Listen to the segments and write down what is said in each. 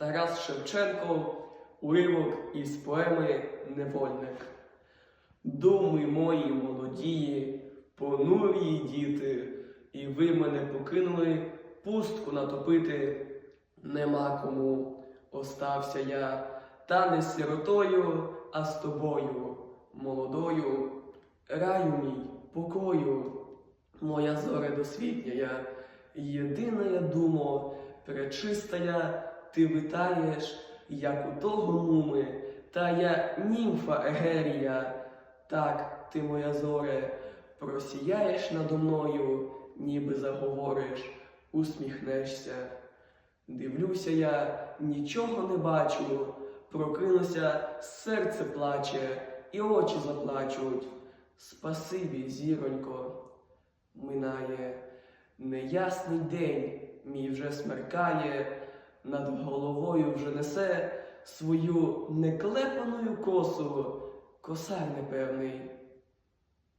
Тарас Шевченко, уривок із поеми Невольник. Думи мої молодії, понурі діти, і ви мене покинули пустку натопити. Нема кому остався я, та не сиротою, а з тобою, молодою, раю мій, покою, моя зоре досвітня, єдина я думо, пречистая, ти витаєш, як у того нуми, та я німфа Егерія, так ти, моя зоре, просіяєш надо мною, ніби заговориш, усміхнешся. Дивлюся я, нічого не бачу, прокинуся, серце плаче, і очі заплачуть. Спасибі, зіронько, минає неясний день, мій вже смеркає, над головою вже несе свою неклепаною косу, косар непевний,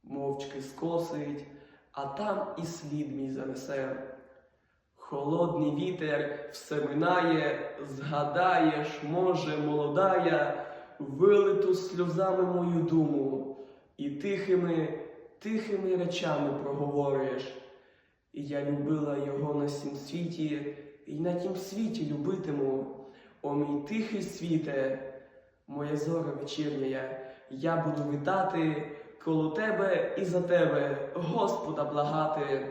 мовчки скосить, а там і слід мій занесе. Холодний вітер все минає, згадаєш, може, молодая, вилиту сльозами мою думу, і тихими, тихими речами проговориш. І я любила його на сім світі, і на тім світі любитиму. О мій тихий світе, моя зоря вечірня, я буду вітати коло тебе і за тебе, Господа благати.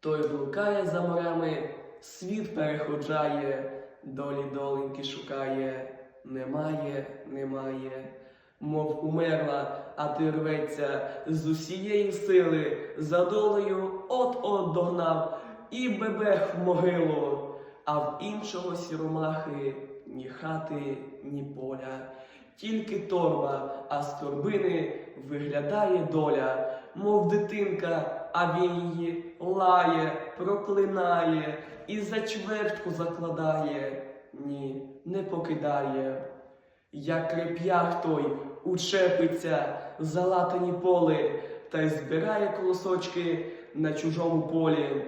Той блукає за морями, світ переходжає, долі доленьки шукає, немає, немає, мов умерла, а ти рветься з усієї сили, за долею от-от догнав і бебех в могилу, а в іншого сіромахи ні хати, ні поля, тільки торба, а з торбини виглядає доля, мов дитинка, а він її лає, проклинає і за чвертку закладає. Ні, не покидає. Як креп'ях той учепиться за латані поли та й збирає колосочки на чужому полі.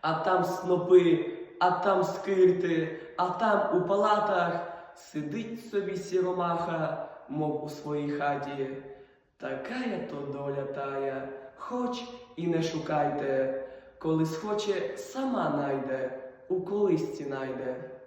А там снопи, а там скирти, а там у палатах сидить собі сіромаха, мов у своїй хаті. Такая то доля тая, хоч і не шукайте, коли схоче, сама найде, у колисці найде.